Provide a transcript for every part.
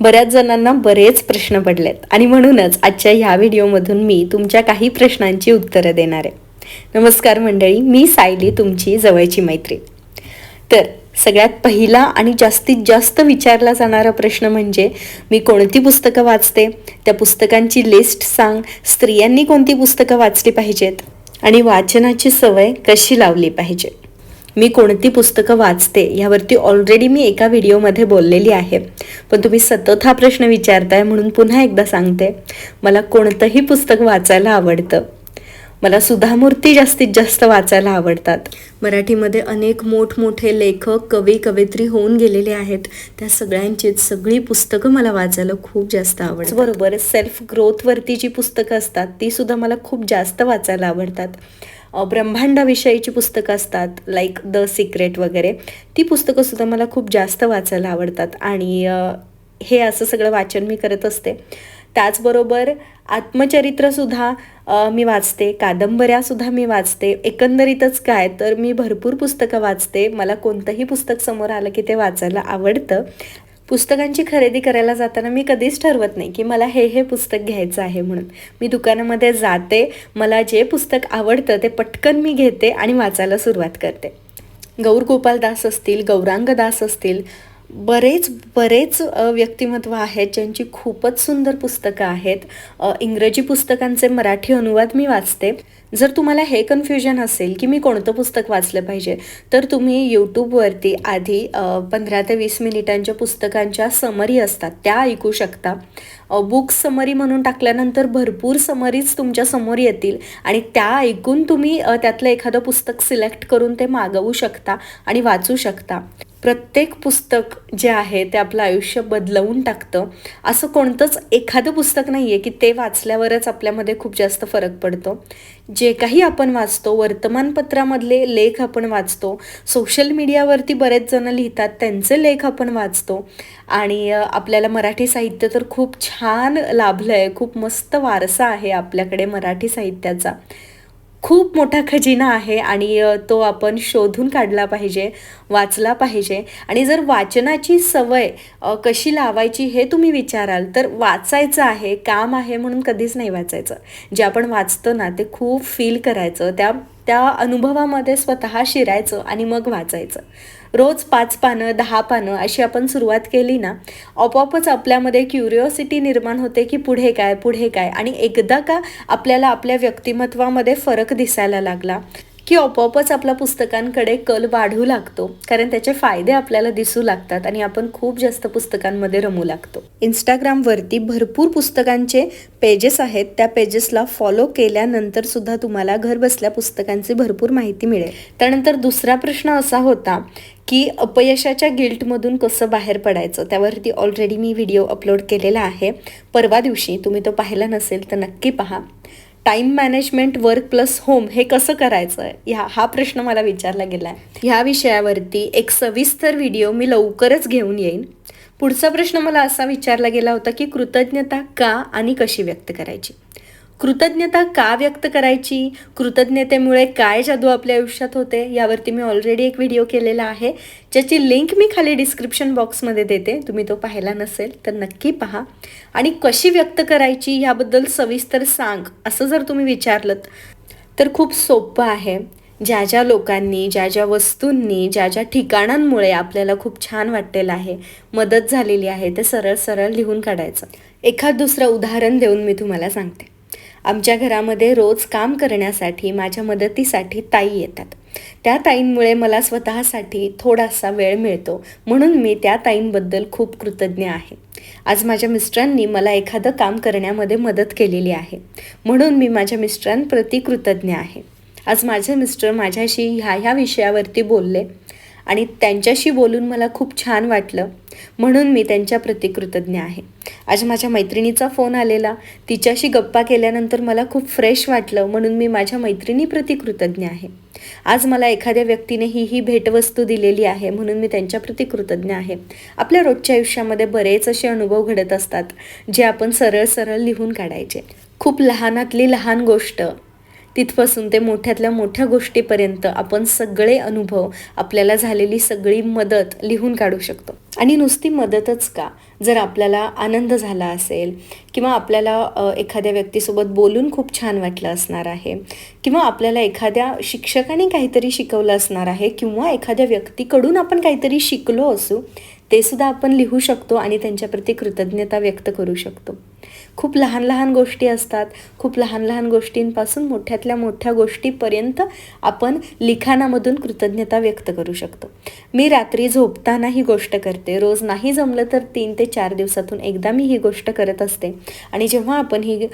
बऱ्याच जणांना बरेच प्रश्न पडलेत. आणि म्हणूनच आजच्या ह्या व्हिडिओमधून मी तुमच्या काही प्रश्नांची उत्तरं देणार आहे. नमस्कार मंडळी मी सायली तुमची जवळची मैत्री. तर सगळ्यात पहिला आणि जास्तीत जास्त विचारला जाणारा प्रश्न म्हणजे मी कोणती पुस्तकं वाचते? त्या पुस्तकांची लिस्ट सांग. स्त्रियांनी कोणती पुस्तकं वाचली पाहिजेत? आणि वाचनाची सवय कशी लावली पाहिजे मी कोणती पुस्तकं वाचते यावरती ऑलरेडी मी एका व्हिडिओमध्ये बोललेली आहे. पण तुम्ही सतत हा प्रश्न विचारताय म्हणून पुन्हा एकदा सांगते. मला कोणतंही पुस्तक वाचायला आवडतं. मला सुधामूर्ती जास्तीत जास्त वाचायला आवडतात. मराठीमध्ये अनेक मोठमोठे लेखक कवी कवयित्री होऊन गेलेले आहेत. त्या सगळ्यांची सगळी पुस्तकं मला वाचायला खूप जास्त आवडतात. बरोबर सेल्फ ग्रोथवरती जी पुस्तकं असतात ती सुद्धा मला खूप जास्त वाचायला आवडतात. ब्रह्मांडाविषयीची पुस्तकं असतात लाईक द सिक्रेट वगैरे. ती पुस्तकंसुद्धा मला खूप जास्त वाचायला आवडतात. आणि हे असं सगळं वाचन मी करत असते. त्याचबरोबर आत्मचरित्रसुद्धा मी वाचते. कादंबऱ्यासुद्धा मी वाचते. एकंदरीतच काय तर मी भरपूर पुस्तकं वाचते. मला कोणतंही पुस्तक समोर आलं की ते वाचायला आवडतं. पुस्तकांची खरेदी करायला जाताना मी कधीच ठरवत नाही की मला हे हे पुस्तक घ्यायचं आहे म्हणून. मी दुकानामध्ये जाते मला जे पुस्तक आवडतं ते पटकन मी घेते आणि वाचायला सुरुवात करते. गौर गोपाल दास असतील गौरांग दास असतील बरेच बरेच व्यक्तिमत्व आहेत ज्यांची खूपच सुंदर पुस्तकं आहेत. इंग्रजी पुस्तकांचे मराठी अनुवाद मी वाचते. जर तुम्हाला हे कन्फ्युजन असेल की मी कोणतं पुस्तक वाचलं पाहिजे तर तुम्ही यूट्यूबवरती आधी पंधरा ते वीस मिनिटांच्या पुस्तकांच्या समरी असतात. त्या ऐकू शकता. बुक समरी म्हणून टाकल्यानंतर भरपूर समरीज तुमच्यासमोर येतील आणि त्या ऐकून तुम्ही त्यातलं एखादं पुस्तक सिलेक्ट करून ते मागवू शकता आणि वाचू शकता. प्रत्येक पुस्तक जे आहे ते आपलं आयुष्य बदलवून टाकतं. असं कोणतंच एखादं पुस्तक नाही आहे की ते वाचल्यावरच आपल्यामध्ये खूप जास्त फरक पडतो. जे काही आपण वाचतो वर्तमानपत्रामधले लेख आपण वाचतो सोशल मीडियावरती बरेच जण लिहितात त्यांचे लेख आपण वाचतो. आणि आपल्याला मराठी साहित्य तर खूप छान लाभलं आहे खूप मस्त वारसा आहे आपल्याकडे मराठी साहित्याचा. खूप मोठा खजिना आहे आणि तो आपण शोधून काढला पाहिजे वाचला पाहिजे. आणि जर वाचनाची सवय कशी लावायची हे तुम्ही विचाराल तर वाचायचं आहे काम आहे म्हणून कधीच नाही वाचायचं. जे आपण वाचतो ना ते खूप फील करायचं त्या त्या अनुभवामध्ये स्वतः शिरायचं आणि मग वाचायचं. रोज पाच पानं दहा पानं अशी आपण सुरुवात केली ना आपोआपच आपल्यामध्ये क्युरिओसिटी निर्माण होते की पुढे काय पुढे काय आणि एकदा का आपल्याला आपल्या व्यक्तिमत्वामध्ये फरक दिसायला लागला. की आपोआपच आपला पुस्तकांकडे कल वाढू लागतो. कारण त्याचे फायदे आपल्याला दिसू लागतात आणि आपण खूप जास्त पुस्तकांमध्ये रमू लागतो. इंस्टाग्रामवरती भरपूर पुस्तकांचे पेजेस आहेत. त्या पेजेसला फॉलो केल्यानंतर सुद्धा तुम्हाला घर बसल्या पुस्तकांची भरपूर माहिती मिळेल. त्यानंतर दुसरा प्रश्न असा होता की अपयशाच्या गिल्टमधून कसं बाहेर पडायचं? त्यावरती ऑलरेडी मी व्हिडिओ अपलोड केलेला आहे. परवा दिवशी तुम्ही तो पाहिला नसेल तर नक्की पहा. Time management work plus home हे कसं करायचं? ह्या हा प्रश्न मला विचारला गेला आहे ह्या विषयावरती एक सविस्तर व्हिडिओ मी लवकरच घेऊन येईन. पुढचा प्रश्न मला असा विचारला गेला होता की कृतज्ञता का आणि कशी व्यक्त करायची? कृतज्ञता का व्यक्त करायची? कृतज्ञतेमुळे काय जादू आपल्या आयुष्यात होते? यावरती मी ऑलरेडी एक व्हिडिओ केलेला आहे. ज्याची लिंक मी खाली डिस्क्रिप्शन बॉक्समध्ये देते. तुम्ही तो पाहिला नसेल तर नक्की पहा. आणि कशी व्यक्त करायची ह्याबद्दल सविस्तर सांग असं जर तुम्ही विचारलं तर खूप सोपं आहे. ज्या ज्या लोकांनी ज्या ज्या वस्तूंनी ज्या ज्या ठिकाणांमुळे आपल्याला खूप छान वाटलेलं आहे मदत झालेली आहे ते सरळ सरळ लिहून काढायचं. एखाद दुसरं उदाहरण देऊन मी तुम्हाला सांगते. आमच्या घरामध्ये रोज काम करण्यासाठी माझ्या मदतीसाठी ताई येतात. त्या ताईंमुळे मला स्वतःसाठी थोडासा वेळ मिळतो. म्हणून मी त्या ताईंबद्दल खूप कृतज्ञ आहे. आज माझ्या मिस्टरांनी मला एखादं काम करण्यामध्ये मदत केलेली आहे. म्हणून मी माझ्या मिस्टरांप्रती कृतज्ञ आहे. आज माझे मिस्टर माझ्याशी ह्या ह्या विषयावरती बोलले. आणि त्यांच्याशी बोलून मला खूप छान वाटलं. म्हणून मी त्यांच्याप्रती कृतज्ञ आहे. आज माझ्या मैत्रिणीचा फोन आलेला. तिच्याशी गप्पा केल्यानंतर मला खूप फ्रेश वाटलं. म्हणून मी माझ्या मैत्रिणीप्रती कृतज्ञ आहे. आज मला एखाद्या व्यक्तीने ही ही भेटवस्तू दिलेली आहे. म्हणून मी त्यांच्याप्रती कृतज्ञ आहे. आपल्या रोजच्या आयुष्यामध्ये बरेच असे अनुभव घडत असतात जे आपण सरळ सरळ लिहून काढायचे. खूप लहानातली लहान गोष्ट तिथपासून ते मोठ्यातल्या मोठ्या गोष्टीपर्यंत आपण सगळे अनुभव आपल्याला झालेली सगळी मदत लिहून काढू शकतो. आणि नुसती मदतच का? जर आपल्याला आनंद झाला असेल किंवा आपल्याला एखाद्या व्यक्तीसोबत बोलून खूप छान वाटलं असणार आहे किंवा आपल्याला एखाद्या शिक्षकाने काहीतरी शिकवलं असणार आहे किंवा एखाद्या व्यक्तीकडून आपण काहीतरी शिकलो असू ते सुद्धा आपण लिहू शकतो आणि त्यांच्याप्रती कृतज्ञता व्यक्त करू शकतो. खूप लहान लहान गोष्टी असतात. खूप लहान लहान गोष्टींपासून मोठ्यातल्या मोठ्या गोष्टीपर्यंत आपण लिखाणामधून कृतज्ञता व्यक्त करू शकतो. मी रात्री झोपताना ही गोष्ट करते. रोज नाही जमलं तर तीन ते चार दिवसातून एकदा मी ही गोष्ट करत असते. आणि जेव्हा आपण ही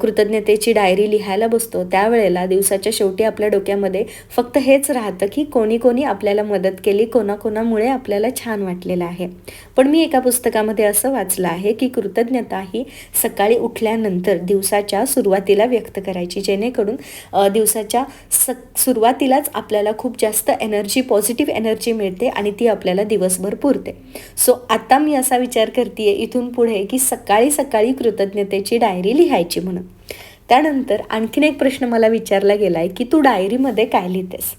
कृतज्ञतेची डायरी लिहायला बसतो त्यावेळेला दिवसाच्या शेवटी आपल्या डोक्यामध्ये फक्त हेच राहतं की कोणी कोणी आपल्याला मदत केली कोणाकोणामुळे आपल्याला छान वाटलेलं आहे. पण मी एका पुस्तकामध्ये असं वाचलं आहे की कृतज्ञता ही सकाळी उठल्यानंतर दिवसाच्या सुरुवातीला व्यक्त करायची. जेणेकरून दिवसाच्या स सुरुवातीलाच आपल्याला खूप जास्त एनर्जी पॉझिटिव्ह एनर्जी मिळते आणि ती आपल्याला दिवसभर पुरते. सो आता मी असा विचार करते इथून पुढे की सकाळी सकाळी कृतज्ञतेची डायरी लिहायची म्हणून. त्यानंतर आणखीन एक प्रश्न मला विचारला गेला आहे की तू डायरीमध्ये काय लिहितेस?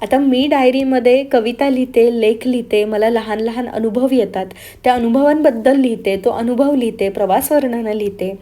आता मी डायरीमध्ये कविता लिहिते लेख लिहिते मला लहान लहान अनुभव येतात. त्या अनुभवांबद्दल लिहिते तो अनुभव लिहिते प्रवास वर्णनं लिहिते.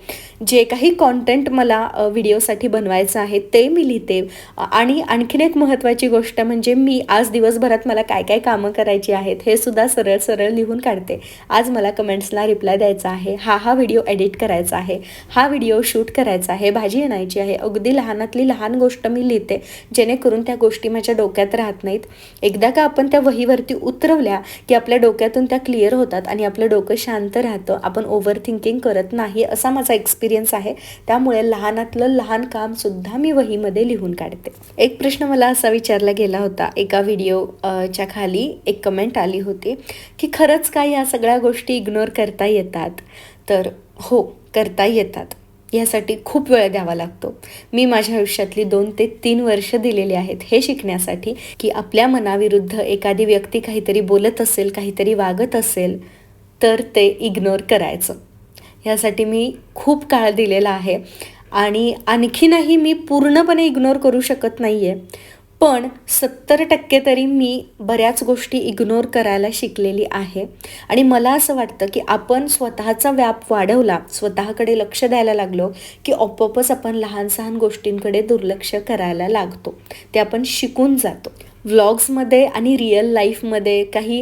जे काही कॉन्टेंट मला व्हिडिओसाठी बनवायचं आहे ते मी लिहिते. आणि आणखीन एक महत्त्वाची गोष्ट म्हणजे मी आज दिवसभरात मला काय काय कामं करायची आहेत हे सुद्धा सरळ सरळ लिहून काढते. आज मला कमेंट्सला रिप्लाय द्यायचा आहे हा हा व्हिडिओ एडिट करायचा आहे हा व्हिडिओ शूट करायचा आहे भाजी आणायची आहे. अगदी लहानातली लहान गोष्ट मी लिहिते जेणेकरून त्या गोष्टी माझ्या डोक्यात राहत नाहीत. एकदा का आपण त्या वहीवरती उतरवल्या की आपल्या डोक्यातून त्या क्लिअर होतात आणि आपलं डोकं शांत राहतं आपण ओव्हर थिंकिंग करत नाही असा माझा एक्सपिरियन्स आहे. त्यामुळे लहानातलं लहान काम सुद्धा मी वहीमध्ये लिहून काढते. एक प्रश्न मला असा विचारला गेला होता. एका व्हिडिओ च्या खाली एक कमेंट आली होती की खरंच काय या सगळ्या गोष्टी इग्नोर करता येतात? तर हो करता येतात. यासाठी खूप वेळ द्यावा लागतो. मी माझ्या आयुष्यातली दोन ते तीन वर्ष दिलेली आहेत हे शिकण्यासाठी की आपल्या मनाविरुद्ध एखादी व्यक्ती काहीतरी बोलत असेल काहीतरी वागत असेल तर ते इग्नोर करायचं. यासाठी मी खूप काळ दिलेला आहे. आणि आणखीनही मी पूर्णपणे इग्नोर करू शकत नाही आहे पण सत्तर टक्के तरी मी बऱ्याच गोष्टी इग्नोर करायला शिकलेली आहे. आणि मला असं वाटतं की आपण स्वतःचा व्याप वाढवला स्वतःकडे लक्ष द्यायला लागलो की आपोआपच आपण लहान सहान गोष्टींकडे दुर्लक्ष करायला लागतो. ते आपण शिकून जातो. व्लॉग्समध्ये आणि रिअल लाईफमध्ये काही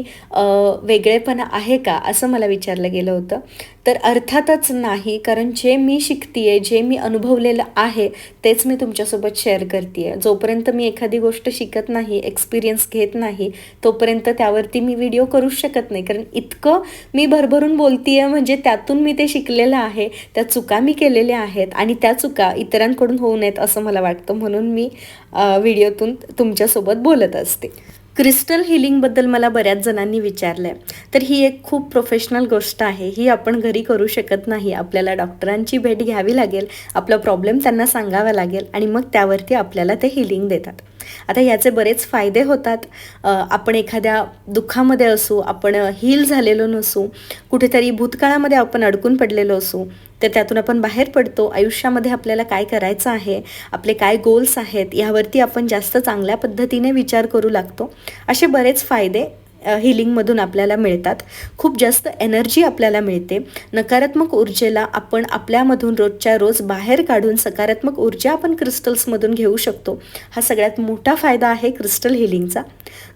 वेगळेपणा आहे का असं मला विचारलं गेलं होतं. तर अर्थातच नाही कारण जे मी शिकतीये जे मी अनुभवलेलं आहे तेच मी तुमच्यासोबत शेअर करते जोपर्यंत मी एखादी गोष्ट शिकत नाही एक्सपिरियन्स घेत नाही तोपर्यंत त्यावरती मी व्हिडिओ करूच शकत नाही. कारण इतकं मी भरभरून बोलतीये म्हणजे त्यातून मी ते शिकलेलं आहे त्या चुका मी केलेल्या आहेत आणि त्या चुका इतरांकडून होऊ नयेत असं मला वाटतं. म्हणून मी व्हिडिओतून तुमच्यासोबत बोलत असते. क्रिस्टल हिलिंगबद्दल मला बऱ्याच जणांनी विचारलं आहे तर ही एक खूप प्रोफेशनल गोष्ट आहे. ही आपण घरी करू शकत नाही. आपल्याला डॉक्टरांची भेट घ्यावी लागेल. आपला प्रॉब्लेम त्यांना सांगावा लागेल आणि मग त्यावरती आपल्याला ते हिलिंग देतात. आता याचे बरेच फायदे होतात. आपण एखाद्या दुःखामध्ये असू आपण हील झालेलो नसू कुठेतरी भूतकाळामध्ये आपण अडकून पडलेलो असू तर त्यातून आपण बाहेर पडतो आयुष्यामध्ये आपल्याला काय करायचं आहे आपले काय गोल्स आहेत यावरती आपण जास्त चांगल्या पद्धतीने विचार करू लागतो. असे बरेच फायदे हिलिंगमधून आपल्याला मिळतात. खूप जास्त एनर्जी आपल्याला मिळते. नकारात्मक ऊर्जेला आपण आपल्यामधून रोजच्या रोज बाहेर काढून सकारात्मक ऊर्जा आपण क्रिस्टल्समधून घेऊ शकतो. हा सगळ्यात मोठा फायदा आहे क्रिस्टल हिलिंगचा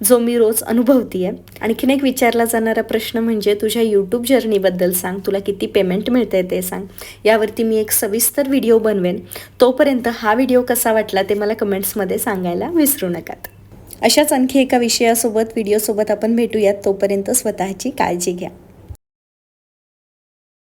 जो मी रोज अनुभवते आहे आणखीन एक विचारला जाणारा प्रश्न म्हणजे तुझ्या यूट्यूब जर्नीबद्दल सांग. तुला किती पेमेंट मिळते ते सांग. यावरती मी एक सविस्तर व्हिडिओ बनवेन. तोपर्यंत हा व्हिडिओ कसा वाटला ते मला कमेंट्समध्ये सांगायला विसरू नकात. अशाच आणखी एका विषयासोबत व्हिडिओसोबत आपण भेटूयात तोपर्यंत स्वतःची काळजी घ्या.